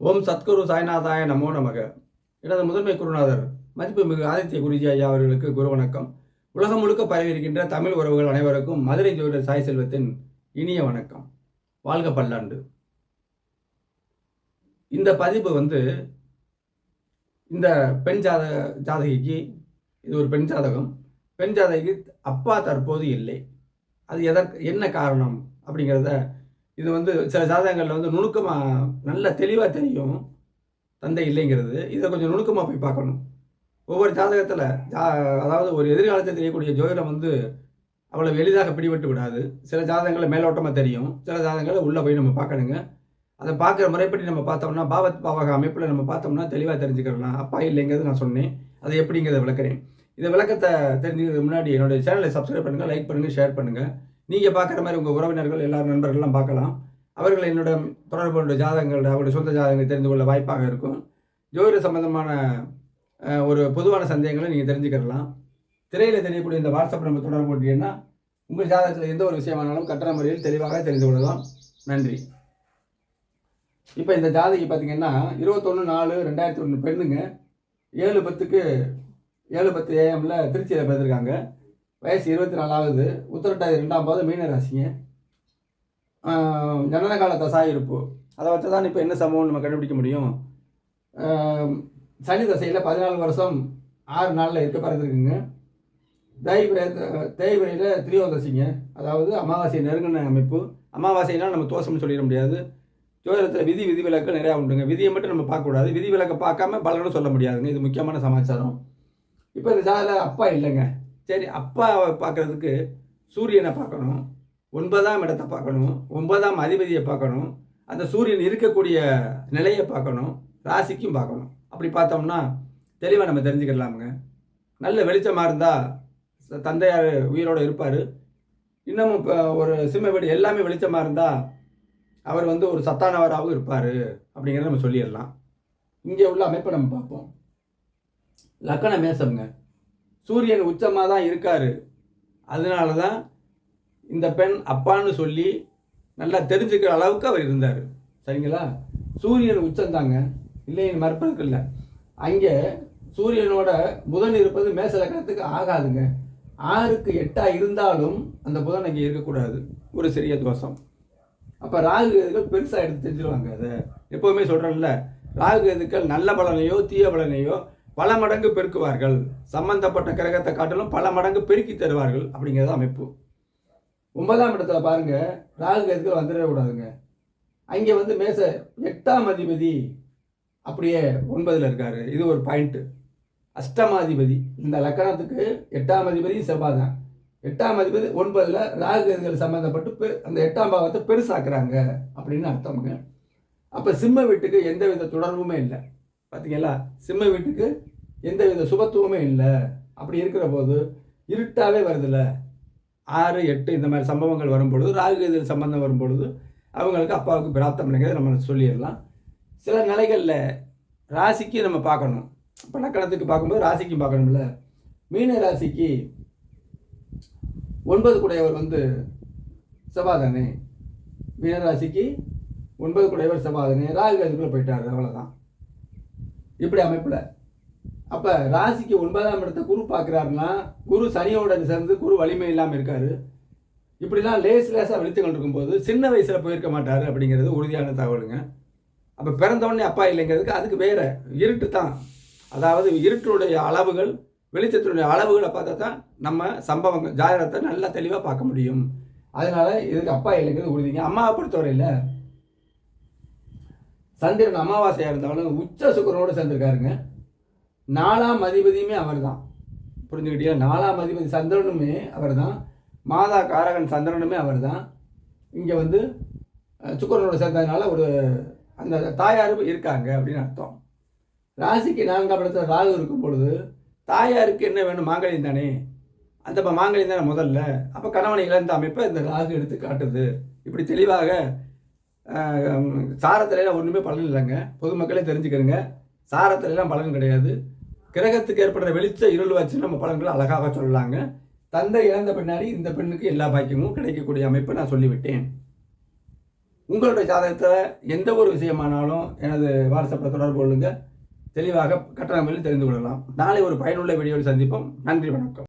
ஓம் சத்குரு சாய்நாதாய நமோ நமக. எனது முதன்மை குருநாதர் மதிப்புமிகு ஆதித்ய குருஜி ஐயா அவர்களுக்கு குரு வணக்கம். உலகம் முழுக்க பரவி இருக்கின்ற தமிழ் உறவுகள் அனைவருக்கும் மதுரை ஜோதிடர் சாய் செல்வத்தின் இனிய வணக்கம். வாழ்க பல்லாண்டு. இந்த பதிவு வந்து இந்த பெண் ஜாத ஜாதகிக்கு இது ஒரு பெண் ஜாதகம். பெண் ஜாதகிக்கு அப்பா தற்போது இல்லை. அது எதற்கு என்ன காரணம் அப்படிங்கிறத இது வந்து சில ஜாதகங்களில் வந்து நுணுக்கமாக நல்ல தெளிவாக தெரியும் தந்தை இல்லைங்கிறது. இதை கொஞ்சம் நுணுக்கமாக போய் பார்க்கணும். ஒவ்வொரு ஜாதகத்தில் ஜா அதாவது ஒரு எதிர்காலத்தில் தெரியக்கூடிய ஜோதிடம் வந்து அவ்வளவு எளிதாக பிடிபட்டு விடாது. சில ஜாதகங்களை மேலோட்டமாக தெரியும். சில ஜாதகங்களை உள்ளே போய் நம்ம பார்க்கணுங்க. அதை பார்க்குற முறைப்படி நம்ம பார்த்தோம்னா பாவத் பாவக அமைப்பில் நம்ம பார்த்தோம்னா தெளிவாக தெரிஞ்சுக்கலாம். அப்பா இல்லைங்கிறது நான் சொன்னேன். அதை எப்படிங்கிறத விளக்குறேன். இந்த விளக்கத்தை தெரிஞ்சுக்கிறதுக்கு முன்னாடி என்னுடைய சேனலை சப்ஸ்கிரைப் பண்ணுங்கள் லைக் பண்ணுங்கள் ஷேர் பண்ணுங்கள் நீங்கள் பார்க்குற மாதிரி உங்கள் உறவினர்கள் எல்லா நண்பர்கள்லாம் பார்க்கலாம். அவர்கள் என்னோட தொடர்பு கொண்ட அவருடைய சொந்த ஜாதகங்கள் தெரிந்து கொள்ள வாய்ப்பாக இருக்கும். ஜோதிட சம்பந்தமான ஒரு பொதுவான சந்தேகங்களை நீங்கள் தெரிஞ்சுக்கிடலாம். திரையில் தெரியக்கூடிய இந்த வாட்ஸ்அப் நம்ம தொடர்பு கொண்டீங்கன்னா உங்கள் ஜாதகத்தில் எந்த ஒரு விஷயமானாலும் கட்டண முறையில் தெளிவாக தெரிந்து கொள்ளலாம். நன்றி. இப்போ இந்த ஜாதகி பார்த்தீங்கன்னா இருபத்தொன்று நாலு ரெண்டாயிரத்தி ஒன்று பெண்ணுங்க. ஏழு பத்துக்கு ஏழு பத்து ஏஎம்ல திருச்சியில் பிறந்திருக்காங்க. வயசு இருபத்தி நாலாவது உத்திரட்டாதி ரெண்டாம் பாதம் மீன ராசிங்க. ஜனன கால தசா இருப்பு. அதை வச்சு தான் இப்போ என்ன சம்பவம் நம்ம கண்டுபிடிக்க முடியும். சனி தசையில் பதினாலு வருஷம் ஆறு நாளில் இருக்க பிறந்திருக்குங்க. தேய்பிரை தேய்பிரையில் திரியோதசிங்க. அதாவது அமாவாசை நெருங்கின அமைப்பு. அமாவாசைனால் நம்ம தோஷம்னு சொல்லிட முடியாது. ஜோதிடத்தில் விதி விதி விலக்கு நிறையா உண்டுங்க. விதியை மட்டும் நம்ம பார்க்கக்கூடாது. விதி விலக்கை பார்க்காம பலனும் சொல்ல முடியாதுங்க. இது முக்கியமான சமாச்சாரம். இப்போ இந்த ஜாதியில் அப்பா இல்லைங்க. சரி அப்பாவை பார்க்கறதுக்கு சூரியனை பார்க்கணும் ஒன்பதாம் இடத்தை பார்க்கணும் ஒன்பதாம் அதிபதியை பார்க்கணும் அந்த சூரியன் இருக்கக்கூடிய நிலையை பார்க்கணும் ராசிக்கும் பார்க்கணும். அப்படி பார்த்தோம்னா தெளிவாக நம்ம தெரிஞ்சுக்கலாமுங்க நல்ல வெளிச்சமாக இருந்தால் தந்தையார் உயிரோடு இருப்பார். இன்னமும் இப்போ ஒரு சிம்ம வீடு எல்லாமே வெளிச்சமாக இருந்தால் அவர் வந்து ஒரு சத்தானவராகவும் இருப்பார் அப்படிங்கிறத நம்ம சொல்லிடலாம். இங்கே உள்ள அமைப்பை நம்ம பார்ப்போம். லக்கண மேசம்ங்க. சூரியன் உச்சமாக தான் இருக்கார். அதனால தான் இந்த பெண் அப்பான்னு சொல்லி நல்லா தெரிஞ்சுக்கிற அளவுக்கு அவர் இருந்தார். சரிங்களா? சூரியன் உச்சந்தாங்க இல்லைன்னு மறுப்பதற்கு இல்லை. அங்கே சூரியனோட புதன் இருப்பது மேச லக்னத்துக்கு ஆகாதுங்க. ஆறுக்கு எட்டாக இருந்தாலும் அந்த புதன் அங்கே இருக்கக்கூடாது. ஒரு சிறிய தோஷம். அப்போ ராகு கேதுகள் பெருசாக எடுத்து தெரிஞ்சிருவாங்க அதை. எப்போவுமே சொல்கிறேன்ல ராகு கேதுக்கள் நல்ல பலனையோ தீய பலனையோ பல மடங்கு பெருக்குவார்கள். சம்பந்தப்பட்ட கிரகத்தை காட்டிலும் பல மடங்கு பெருக்கி தருவார்கள் அப்படிங்கிறது அமைப்பு. ஒன்பதாம் இடத்துல பாருங்க ராகு கேதுக்கள் வந்துடவே கூடாதுங்க. அங்கே வந்து மேச எட்டாம் அதிபதி அப்படியே ஒன்பதில் இருக்கார். இது ஒரு பாயிண்ட்டு அஷ்டமாதிபதி. இந்த லக்கணத்துக்கு எட்டாம் அதிபதி செவ்வாய் தான் எட்டாம் அதிபதி ஒன்பதில் ராகு கேதுகள் சம்மந்தப்பட்டு பெ அந்த எட்டாம் பாவத்தை பெருசாக்குறாங்க அப்படின்னு அர்த்தமுங்க. அப்போ சிம்ம வீட்டுக்கு எந்த வித தொடர்புமே இல்லை. பார்த்தீங்களா சிம்ம வீட்டுக்கு எந்த வித சுபத்துவமே இல்லை. அப்படி இருக்கிற போது இருட்டாகவே வருதில்ல ஆறு எட்டு இந்த மாதிரி சம்பவங்கள் வரும்பொழுது ராகு சம்பந்தம் வரும்பொழுது அவங்களுக்கு அப்பாவுக்கு பிராப்தம் நம்ம சொல்லிடலாம். சில நிலைகளில் ராசிக்கு நம்ம பார்க்கணும். இப்போ லக்கணத்துக்கு பார்க்கும்போது ராசிக்கும் பார்க்கணும்ல. மீன ராசிக்கு ஒன்பது குடையவர் வந்து செவ்வாதானே மீனராசிக்கு ஒன்பது குடையவர் செவ்வாதானே ராகு அதுக்குள்ளே போயிட்டார் அவ்வளோதான் இப்படி அமைப்பில் அப்போ ராசிக்கு ஒன்பதாம் இடத்தை குரு பார்க்குறாருன்னா குரு சனியோட சேர்ந்து குரு வலிமை இல்லாமல் இருக்காரு. இப்படிலாம் லேஸ் லேஸாக வெளிச்சங்கள் இருக்கும்போது சின்ன வயசில் போயிருக்க மாட்டார் அப்படிங்கிறது உறுதியான தகவலுங்க. அப்போ பிறந்தவொடனே அப்பா இல்லைங்கிறதுக்கு அதுக்கு வேற இருட்டு தான். அதாவது இருட்டுடைய அளவுகள் வெளிச்சத்தினுடைய அளவுகளை பார்த்தா தான் நம்ம சம்பவங்கள் ஜாதகத்தை நல்லா தெளிவாக பார்க்க முடியும். அதனால இதுக்கு அப்பா இல்லைங்கிறது உறுதிங்க. அம்மாவை பொறுத்தவரையில் சந்திரன் அமாவாசையாக இருந்தாலும் உச்ச சுக்கரனோடு சேர்ந்துருக்காருங்க. நாலாம் அதிபதியுமே அவர் தான் புரிஞ்சுக்கிட்டியா நாலாம் அதிபதி சந்திரனுமே அவர் தான் மாதா காரகன் சந்திரனுமே அவர் தான் இங்கே வந்து சுக்கரனோட சேர்ந்ததுனால ஒரு அந்த தாயார் இருக்காங்க அப்படின்னு அர்த்தம். ராசிக்கு நான்காம் இடத்துல ராகு இருக்கும் பொழுது தாயாருக்கு என்ன வேணும்? மாங்கல்யம் தானே. அந்த ப- மாங்கல்யம் தானே முதல்ல. அப்போ கணவனை இழந்த அமைப்பை இந்த ராகு எடுத்து காட்டுது. இப்படி தெளிவாக சாரத்திலாம் ஒன்றுமே பலன் இல்லைங்க. பொதுமக்களே தெரிஞ்சுக்கிறங்க. சாரத்திலாம் பலன் கிடையாது. கிரகத்துக்கு ஏற்படுற வெளிச்ச இருள் வச்சு நம்ம பலன்களை அழகாக சொல்லலாங்க தந்தை இழந்த பின்னாடி இந்த பெண்ணுக்கு எல்லா பாக்கியமும் கிடைக்கக்கூடிய அமைப்பை நான் சொல்லிவிட்டேன். உங்களுடைய ஜாதகத்தில் எந்த ஒரு விஷயமானாலும் எனது வாட்ஸ்அப்பில் தொடர்பு கொள்ளுங்கள் தெளிவாக கட்டணங்களில் தெரிந்து கொள்ளலாம். நாளை ஒரு பயனுள்ள வீடியோவில் சந்திப்போம். நன்றி வணக்கம்.